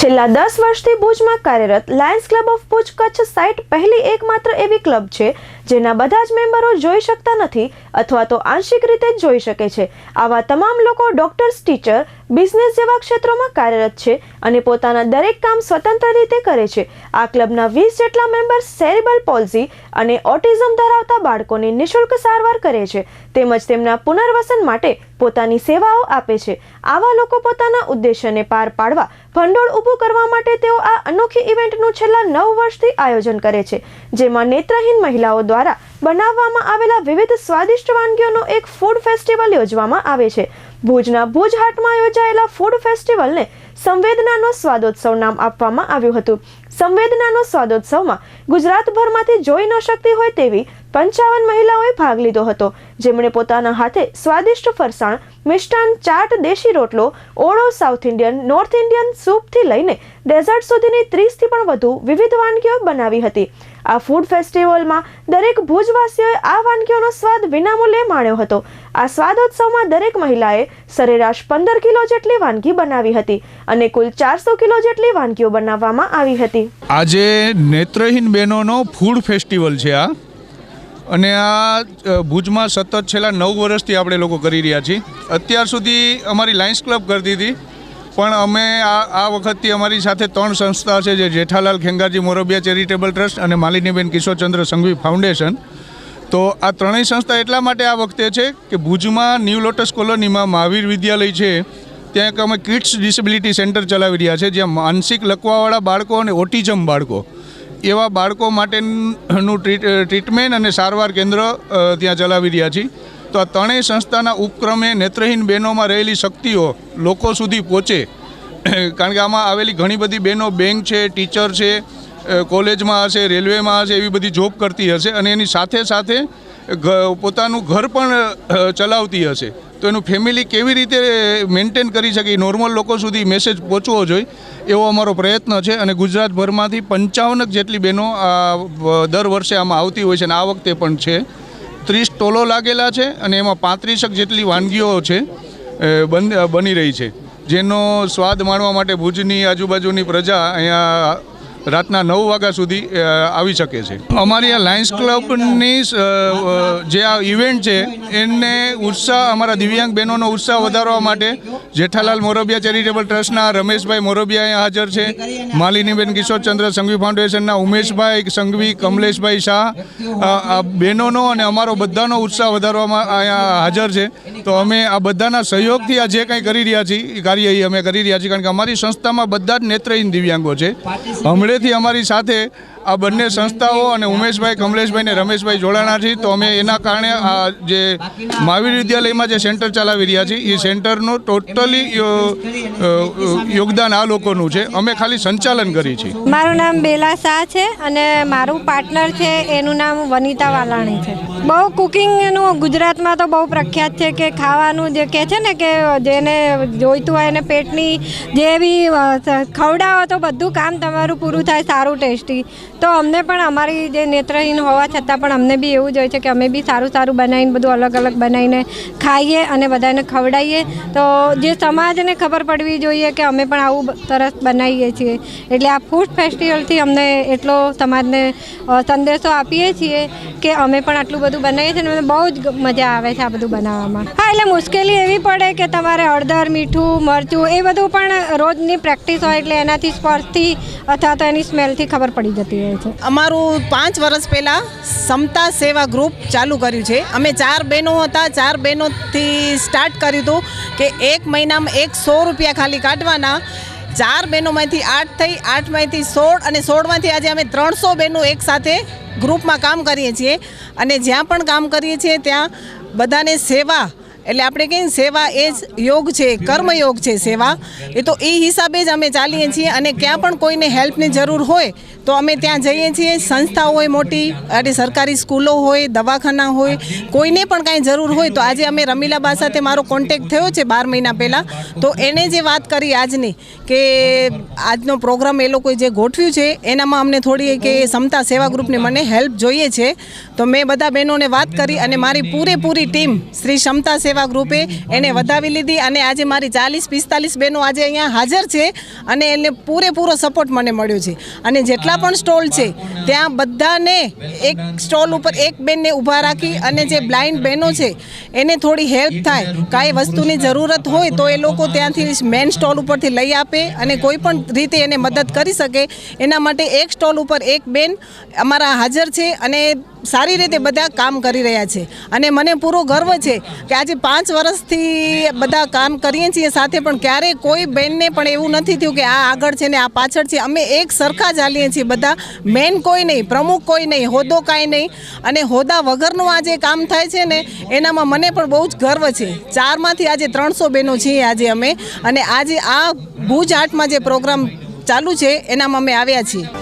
છેલ્લા દસ વર્ષથી ભુજમાં કાર્યરત Lions Club of Bhuj Kutch site પહેલી એકમાત્ર એવી ક્લબ છે જેના બધા જ મેમ્બરો જોઈ શકતા નથી અથવા તો આંશિક રીતે જ જોઈ શકે છે. આવા તમામ લોકો ડોક્ટર્સ, ટીચર, બિઝનેસ જેવા ક્ષેત્રોમાં કાર્યરત છે અને પોતાના દરેક કામ સ્વતંત્ર રીતે કરે છે. આ ક્લબના વીસ જેટલા મેમ્બર્સ સેરેબલ પોલ્સી અને ઓટિઝમ ધરાવતા બાળકોની નિઃશુલ્ક સારવાર કરે છે. તેમજ તેમના પુનર્વસન માટે પોતાની સેવાઓ આપે છે. આવા લોકો પોતાના ઉદ્દેશ્યને પાર પાડવા ભંડોળ ઊભું કરવા માટે તેઓ આ અનોખી ઇવેન્ટનું છેલ્લા નવ વર્ષથી આયોજન કરે છે, જેમાં નેત્રહીન મહિલાઓ દ્વારા ಪ್ರಕಾರ બનાવવામાં આવેલા વિવિધ સ્વાદિષ્ટ વાનગીઓનો એક ફૂડ ફેસ્ટિવલ યોજવામાં આવે છે. ભુજના ભુજ હાટમાં યોજાયેલા ફૂડ ફેસ્ટિવલને સંવેદનાનો સ્વાદોત્સવ નામ આપવામાં આવ્યું હતું. સંવેદનાનો સ્વાદોત્સવમાં ગુજરાતભરમાંથી જોઈ ન શકતી હોય તેવી પંચાવન મહિલાઓએ ભાગ લીધો હતો. જેમણે પોતાના હાથે સ્વાદિષ્ટ ફરસાણ, મિષ્ટાન, ચાટ, દેશી રોટલો, ઓળો સાઉથ ઇન્ડિયન નોર્થ ઇન્ડિયન સૂપથી લઈને ડેઝર્ટ સુધીની ત્રીસથી પણ વધુ વિવિધ વાનગીઓ બનાવી હતી. આ ફૂડ ફેસ્ટિવલમાં દરેક ભુજવાસીઓએ આ વાનગીઓનો સ્વાદ વિનામૂલ્યે માણ્યો હતો. આ સ્વાદોત્સવમાં દરેક મહિલાએ સરેરાશ પંદર કિલો જેટલી વાનગી બનાવી હતી અને કુલ ચારસો કિલો જેટલી વાનગીઓ બનાવવામાં આવી હતી. આજે નેત્રહીન બહેનોનો ફૂડ ફેસ્ટિવલ છે આ. અને આ ભુજમાં સતત છેલ્લા નવ વર્ષથી આપણે લોકો કરી રહ્યા છીએ. અત્યાર સુધી અમારી લાયન્સ ક્લબ કરતી હતી પણ અમે આ આ વખતથી અમારી સાથે ત્રણ સંસ્થા છે, જે જેઠાલાલ ખેંગારજી મોરબિયા ચેરિટેબલ ટ્રસ્ટ અને માલિનીબેન કિશોરચંદ્ર સંઘવી ફાઉન્ડેશન. તો આ ત્રણેય સંસ્થા એટલા માટે આ વખતે છે કે ભુજમાં ન્યૂ લોટસ કોલોનીમાં મહાવીર વિદ્યાલય છે. ત્યાં એક અમે કિડ્સ ડિસેબિલિટી સેન્ટર ચલાવી રહ્યા છે, જ્યાં માનસિક લકવાવાળા બાળકો અને ઓટિઝમ બાળકો. એવા બાળકો માટેનું ટ્રીટ ટ્રીટમેન્ટ અને સારવાર કેન્દ્ર ત્યાં ચલાવી રહ્યા છીએ. તો આ ત્રણેય સંસ્થાના ઉપક્રમે નેત્રહીન બહેનોમાં રહેલી શક્તિઓ લોકો સુધી પહોંચે. કારણ કે આમાં આવેલી ઘણી બધી બહેનો બેંક છે ટીચર છે કોલેજમાં હશે, રેલવેમાં હશે, એવી બધી જોબ કરતી હશે અને એની સાથે સાથે પોતાનું ઘર પણ ચલાવતી હશે. તો એનું ફેમિલી કેવી રીતે મેન્ટેન કરી શકે નોર્મલ લોકો સુધી મેસેજ પહોંચવો જોઈએ, એવો અમારો પ્રયત્ન છે અને ગુજરાતભરમાંથી પંચાવનક જેટલી બહેનો આ દર વર્ષે આમાં આવતી હોય છે અને આ વખતે પણ છે. ત્રીસ ટોલો લાગેલા છે અને એમાં પાંત્રીસક જેટલી વાનગીઓ છે બની રહી છે. જેનો સ્વાદ માણવા માટે ભુજની આજુબાજુની પ્રજા અહીંયા રાતના નવ વાગ્યા સુધી આવી શકે છે. અમારી આ લાયન્સ ક્લબની જે આ ઇવેન્ટ છે એને ઉત્સાહ, અમારા દિવ્યાંગ બહેનોનો ઉત્સાહ વધારવા માટે જેઠાલાલ મોરબિયા ચેરિટેબલ ટ્રસ્ટના રમેશભાઈ મોરબિયા અહીંયા હાજર છે. માલિનીબેન કિશોરચંદ્ર, સંઘવી ફાઉન્ડેશનના ઉમેશભાઈ, સંઘવી, કમલેશભાઈ શાહ આ બહેનોનો અને અમારો બધાનો ઉત્સાહ વધારવામાં અહીંયા હાજર છે. તો અમે આ બધાના સહયોગથી આ જે કંઈ કરી રહ્યા છીએ કાર્ય એ અમે કરી રહ્યા છીએ. કારણ કે અમારી સંસ્થામાં બધા જ નેત્રહીન દિવ્યાંગો છે. હમણાંથી અમારી સાથે આ બંને સંસ્થાઓ અને ઉમેશભાઈ, કમલેશભાઈ ને રમેશભાઈ જોડાણા છે. તો અમે એના કારણે આ જે મહાવીર વિદ્યાલયમાં જે સેન્ટર ચલાવી રહ્યા છીએ એ સેન્ટરનું ટોટલી યોગદાન આ લોકોનું છે. અમે ખાલી સંચાલન કરી છે. મારું નામ બેલા શાહ છે અને મારું પાર્ટનર છે, એનું નામ વનિતા વાલાણી છે. બહુ કુકિંગનું ગુજરાતમાં તો બહુ પ્રખ્યાત છે કે ખાવાનું જે કહે છે ને કે જેને જોઈતું હોય એને પેટની જે બી ખવડાવો તો બધું કામ તમારું પૂરું થાય, સારું ટેસ્ટી. તો અમને પણ અમારી જે નેત્રહીન હોવા છતાં પણ અમને બી એવું જ હોય છે કે અમે બી સારું સારું બનાવીને બધું અલગ અલગ બનાવીને ખાઈએ અને બધાને ખવડાવીએ તો જે સમાજને ખબર પડવી જોઈએ કે અમે પણ આવું સરસ બનાવીએ છીએ. એટલે આ ફૂડ ફેસ્ટિવલથી અમને એટલો સમાજને સંદેશો આપીએ છીએ કે અમે પણ આટલું બધું બનાવીએ છીએ અને બહુ જ મજા આવે છે આ બધું બનાવવામાં. હા, એટલે મુશ્કેલી એવી પડે કે તમારે હળદર, મીઠું, મરચું એ બધું પણ રોજની પ્રેક્ટિસ હોય એટલે એનાથી સ્પર્શથી અથવા તો એની સ્મેલથી ખબર પડી જતી હોય છે. અમારું પાંચ વર્ષ પહેલાં સમતા સેવા ગ્રુપ ચાલુ કર્યું છે. અમે ચાર બહેનો હતા. ચાર બહેનોથી સ્ટાર્ટ કર્યું હતું કે એક મહિનામાં એક સો રૂપિયા ખાલી કાઢવાના. ચાર બહેનોમાંથી આઠ થઈ, આઠમાંથી સોળ અને સોળમાંથી આજે અમે ત્રણસો બહેનો એક સાથે ગ્રુપમાં કામ કરીએ છીએ. અને જ્યાં પણ કામ કરીએ છીએ ત્યાં બધાને સેવા, એટલે આપણે કહીએ સેવા એ જ યોગ છે, કર્મયોગ છે સેવા. એ તો એ હિસાબે જ અમે ચાલીએ છીએ અને ક્યાં પણ કોઈને હેલ્પની જરૂર હોય તો અમે ત્યાં જઈએ છીએ. સંસ્થાઓ હોય મોટી અને સરકારી સ્કૂલો હોય, દવાખાના હોય, કોઈને પણ કાંઈ જરૂર હોય તો આજે અમે રમીલાબા સાથે મારો કોન્ટેક્ટ થયો છે બાર મહિના પહેલાં. તો એણે જે વાત કરી આજની કે આજનો પ્રોગ્રામ એ લોકોએ જે ગોઠવ્યું છે, એનામાં અમને થોડી કે સમતા સેવા ગ્રુપને મને હેલ્પ જોઈએ છે. તો મેં બધા બહેનોને વાત કરી અને મારી પૂરેપૂરી ટીમ શ્રી ક્ષમતા સેવા ગ્રુપે એને વધાવી લીધી અને આજે મારી ચાલીસ પિસ્તાલીસ બહેનો આજે અહીંયા હાજર છે અને એને પૂરેપૂરો સપોર્ટ મને મળ્યો છે. અને જેટલા પણ સ્ટોલ છે. ત્યાં બધાને એક સ્ટોલ ઉપર એક બેનને ઊભા રાખી અને જે બ્લાઇન્ડ બહેનો છે, એને થોડી હેલ્પ થાય. કાંઈ વસ્તુની જરૂરત હોય તો એ લોકો ત્યાંથી મેન સ્ટોલ ઉપરથી લઈ આપે અને કોઈ પણ રીતે એને મદદ કરી શકે. એના માટે એક સ્ટોલ ઉપર એક બેન અમારા હાજર છે અને સારી રીતે બધા કામ કરી રહ્યા છે. અને મને પૂરો ગર્વ છે કે આજે પાંચ વર્ષથી બધા કામ કરીએ છીએ, સાથે પણ ક્યારેય કોઈ બેનને પણ એવું નથી થયું કે આ આગળ છે ને આ પાછળ છે. અમે એક સરખા ચાલીએ છીએ બધા મેન કોઈ નહીં, પ્રમુખ કોઈ નહીં, હોદ્દો કાંઈ નહીં. અને હોદ્દા વગરનું આ જે કામ થાય છે ને, એનામાં મને પણ બહુ જ ગર્વ છે. ચારમાંથી આજે ત્રણસો બહેનો છીએ આજે અમે. અને આજે આ ભુજ આર્ટમાં જે પ્રોગ્રામ ચાલુ છે, એનામાં અમે આવ્યા છીએ.